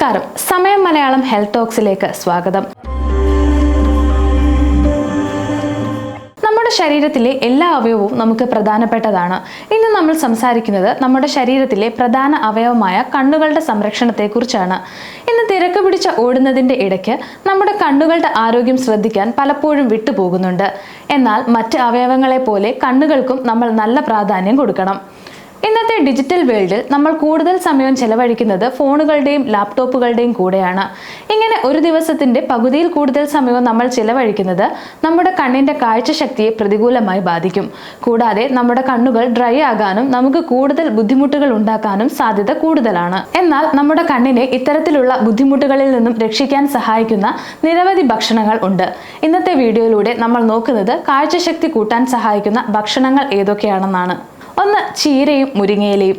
നമസ്കാരം. സമയം മലയാളം ഹെൽത്ത് ടോക്സിലേക്ക് സ്വാഗതം. നമ്മുടെ ശരീരത്തിലെ എല്ലാ അവയവവും നമുക്ക് പ്രധാനപ്പെട്ടതാണ്. ഇന്ന് നമ്മൾ സംസാരിക്കുന്നത് നമ്മുടെ ശരീരത്തിലെ പ്രധാന അവയവമായ കണ്ണുകളുടെ സംരക്ഷണത്തെക്കുറിച്ചാണ്. ഇന്ന് തിരക്ക് പിടിച്ച ഓടുന്നതിന്റെ ഇടയ്ക്ക് നമ്മുടെ കണ്ണുകളുടെ ആരോഗ്യം ശ്രദ്ധിക്കാൻ പലപ്പോഴും വിട്ടുപോകുന്നുണ്ട്. എന്നാൽ മറ്റ് അവയവങ്ങളെ പോലെ കണ്ണുകൾക്കും നമ്മൾ നല്ല പ്രാധാന്യം കൊടുക്കണം. ഇന്നത്തെ ഡിജിറ്റൽ വേൾഡിൽ നമ്മൾ കൂടുതൽ സമയം ചെലവഴിക്കുന്നത് ഫോണുകളുടെയും ലാപ്ടോപ്പുകളുടെയും കൂടെയാണ്. ഇങ്ങനെ ഒരു ദിവസത്തിന്റെ പകുതിയിൽ കൂടുതൽ സമയവും നമ്മൾ ചെലവഴിക്കുന്നത് നമ്മുടെ കണ്ണിന്റെ കാഴ്ചശക്തിയെ പ്രതികൂലമായി ബാധിക്കും. കൂടാതെ നമ്മുടെ കണ്ണുകൾ ഡ്രൈ ആകാനും നമുക്ക് കൂടുതൽ ബുദ്ധിമുട്ടുകൾ ഉണ്ടാക്കാനും സാധ്യത കൂടുതലാണ്. എന്നാൽ നമ്മുടെ കണ്ണിനെ ഇത്തരത്തിലുള്ള ബുദ്ധിമുട്ടുകളിൽ നിന്നും രക്ഷിക്കാൻ സഹായിക്കുന്ന നിരവധി ഭക്ഷണങ്ങൾ ഉണ്ട്. ഇന്നത്തെ വീഡിയോയിലൂടെ നമ്മൾ നോക്കുന്നത് കാഴ്ചശക്തി കൂട്ടാൻ സഹായിക്കുന്ന ഭക്ഷണങ്ങൾ ഏതൊക്കെയാണെന്നാണ്. ഒന്ന് ചീരയും മുരിങ്ങയിലയും.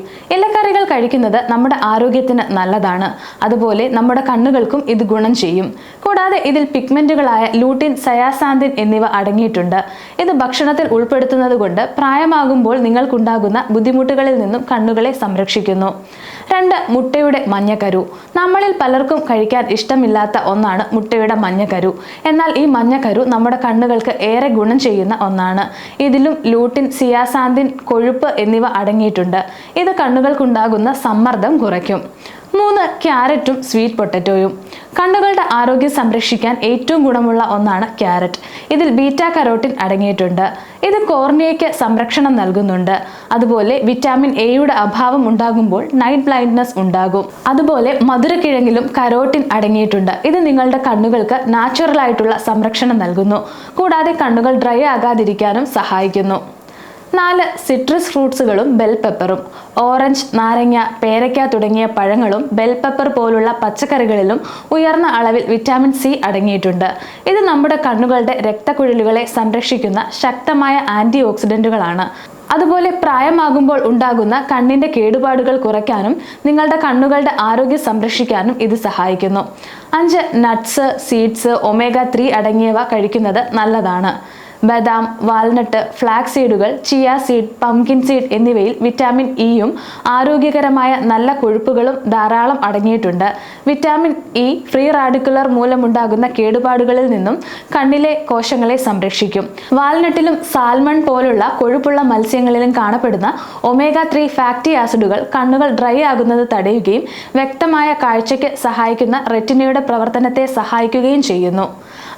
ഇലക്കറികൾ കഴിക്കുന്നത് നമ്മുടെ ആരോഗ്യത്തിന് നല്ലതാണ്. അതുപോലെ നമ്മുടെ കണ്ണുകൾക്കും ഇത് ഗുണം ചെയ്യും. കൂടാതെ ഇതിൽ പിഗ്മെന്റുകളായ ലൂട്ടിൻ സയാസാന്തിൻ എന്നിവ അടങ്ങിയിട്ടുണ്ട്. ഇത് ഭക്ഷണത്തിൽ ഉൾപ്പെടുത്തുന്നത് കൊണ്ട് പ്രായമാകുമ്പോൾ നിങ്ങൾക്കുണ്ടാകുന്ന ബുദ്ധിമുട്ടുകളിൽ നിന്നും കണ്ണുകളെ സംരക്ഷിക്കുന്നു. രണ്ട് മുട്ടയുടെ മഞ്ഞക്കരു. നമ്മളിൽ പലർക്കും കഴിക്കാൻ ഇഷ്ടമില്ലാത്ത ഒന്നാണ് മുട്ടയുടെ മഞ്ഞക്കരു. എന്നാൽ ഈ മഞ്ഞക്കരു നമ്മുടെ കണ്ണുകൾക്ക് ഏറെ ഗുണം ചെയ്യുന്ന ഒന്നാണ്. ഇതിലും ലൂട്ടിൻ സിയാസാന്തിൻ കൊഴുപ്പ് എന്നിവ അടങ്ങിയിട്ടുണ്ട്. ഇത് കണ്ണുകൾക്കുണ്ടാകുന്ന സമ്മർദ്ദം കുറയ്ക്കും. മൂന്ന് ക്യാരറ്റും സ്വീറ്റ് പൊട്ടറ്റോയും. കണ്ണുകളുടെ ആരോഗ്യം സംരക്ഷിക്കാൻ ഏറ്റവും ഗുണമുള്ള ഒന്നാണ് ക്യാരറ്റ്. ഇതിൽ ബീറ്റ കരോട്ടിൻ അടങ്ങിയിട്ടുണ്ട്. ഇത് കോർണിയയ്ക്ക് സംരക്ഷണം നൽകുന്നുണ്ട്. അതുപോലെ വിറ്റാമിൻ എയുടെ അഭാവം ഉണ്ടാകുമ്പോൾ നൈറ്റ് ബ്ലൈൻഡ്നെസ് ഉണ്ടാകും. അതുപോലെ മധുരക്കിഴങ്ങിലും കരോട്ടിൻ അടങ്ങിയിട്ടുണ്ട്. ഇത് നിങ്ങളുടെ കണ്ണുകൾക്ക് നാച്ചുറൽ ആയിട്ടുള്ള സംരക്ഷണം നൽകുന്നു. കൂടാതെ കണ്ണുകൾ ഡ്രൈ ആകാതിരിക്കാനും സഹായിക്കുന്നു. നാല് സിട്രസ് ഫ്രൂട്ട്സുകളും ബെൽ പെപ്പറും ഓറഞ്ച് നാരങ്ങ പേരയ്ക്ക തുടങ്ങിയ പഴങ്ങളും ബെൽ പെപ്പർ പോലുള്ള പച്ചക്കറികളിലും ഉയർന്ന അളവിൽ വിറ്റാമിൻ സി അടങ്ങിയിട്ടുണ്ട്. ഇത് നമ്മുടെ കണ്ണുകളുടെ രക്തക്കുഴലുകളെ സംരക്ഷിക്കുന്ന ശക്തമായ ആന്റി ഓക്സിഡന്റുകളാണ് അതുപോലെ പ്രായമാകുമ്പോൾ ഉണ്ടാകുന്ന കണ്ണിന്റെ കേടുപാടുകൾ കുറയ്ക്കാനും നിങ്ങളുടെ കണ്ണുകളുടെ ആരോഗ്യം സംരക്ഷിക്കാനും ഇത് സഹായിക്കുന്നു. അഞ്ച് നട്ട്സ് സീഡ്സ് ഒമേഗ ത്രീ അടങ്ങിയവ കഴിക്കുന്നത് നല്ലതാണ്. ബദാം വാൽനട്ട് ഫ്ലാക്സ് സീഡുകൾ ചിയ സീഡ് പംകിൻ സീഡ് എന്നിവയിൽ വിറ്റാമിൻ ഇയും ആരോഗ്യകരമായ നല്ല കൊഴുപ്പുകളും ധാരാളം അടങ്ങിയിട്ടുണ്ട്. വിറ്റാമിൻ ഇ ഫ്രീ റാഡിക്കുലർ മൂലമുണ്ടാകുന്ന കേടുപാടുകളിൽ നിന്നും കണ്ണിലെ കോശങ്ങളെ സംരക്ഷിക്കും. വാൽനട്ടിലും സാൽമൺ പോലുള്ള കൊഴുപ്പുള്ള മത്സ്യങ്ങളിലും കാണപ്പെടുന്ന ഒമേഗ ത്രീ ഫാറ്റി ആസിഡുകൾ കണ്ണുകൾ ഡ്രൈ ആകുന്നത് തടയുകയും വ്യക്തമായ കാഴ്ചയ്ക്ക് സഹായിക്കുന്ന റെറ്റിനയുടെ പ്രവർത്തനത്തെ സഹായിക്കുകയും ചെയ്യുന്നു.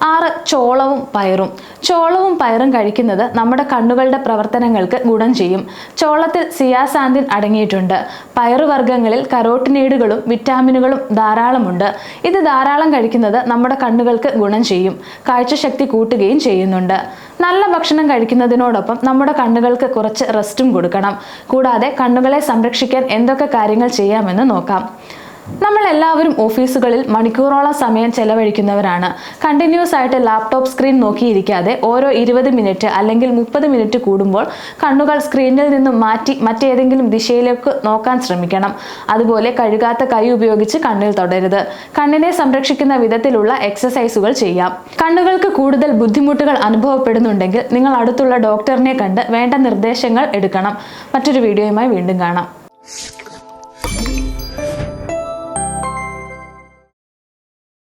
ആറ് ചോളവും പയറും. ചോളവും പയറും കഴിക്കുന്നത് നമ്മുടെ കണ്ണുകളുടെ പ്രവർത്തനങ്ങൾക്ക് ഗുണം ചെയ്യും. ചോളത്തിൽ സിയാസാന്തിൻ അടങ്ങിയിട്ടുണ്ട്. പയറുവർഗങ്ങളിൽ കരോട്ടിനേഡുകളും വിറ്റാമിനുകളും ധാരാളമുണ്ട്. ഇത് ധാരാളം കഴിക്കുന്നത് നമ്മുടെ കണ്ണുകൾക്ക് ഗുണം ചെയ്യും. കാഴ്ചശക്തി കൂട്ടുകയും ചെയ്യുന്നുണ്ട്. നല്ല ഭക്ഷണം കഴിക്കുന്നതിനോടൊപ്പം നമ്മുടെ കണ്ണുകൾക്ക് കുറച്ച് റെസ്റ്റും കൊടുക്കണം. കൂടാതെ കണ്ണുകളെ സംരക്ഷിക്കാൻ എന്തൊക്കെ കാര്യങ്ങൾ ചെയ്യാമെന്ന് നോക്കാം. നമ്മൾ എല്ലാവരും ഓഫീസുകളിൽ മണിക്കൂറോളം സമയം ചെലവഴിക്കുന്നവരാണ്. കണ്ടിന്യൂസ് ആയിട്ട് ലാപ്ടോപ്പ് സ്ക്രീൻ നോക്കിയിരിക്കാതെ ഓരോ ഇരുപത് മിനിറ്റ് അല്ലെങ്കിൽ മുപ്പത് മിനിറ്റ് കൂടുമ്പോൾ കണ്ണുകൾ സ്ക്രീനിൽ നിന്നും മാറ്റി മറ്റേതെങ്കിലും ദിശയിലേക്ക് നോക്കാൻ ശ്രമിക്കണം. അതുപോലെ കഴുകാത്ത കൈ ഉപയോഗിച്ച് കണ്ണിൽ തൊടരുത്. കണ്ണിനെ സംരക്ഷിക്കുന്ന വിധത്തിലുള്ള എക്സസൈസുകൾ ചെയ്യാം. കണ്ണുകൾക്ക് കൂടുതൽ ബുദ്ധിമുട്ടുകൾ അനുഭവപ്പെടുന്നുണ്ടെങ്കിൽ നിങ്ങൾ അടുത്തുള്ള ഡോക്ടറിനെ കണ്ട് വേണ്ട നിർദ്ദേശങ്ങൾ എടുക്കണം. മറ്റൊരു വീഡിയോയുമായി വീണ്ടും കാണാം.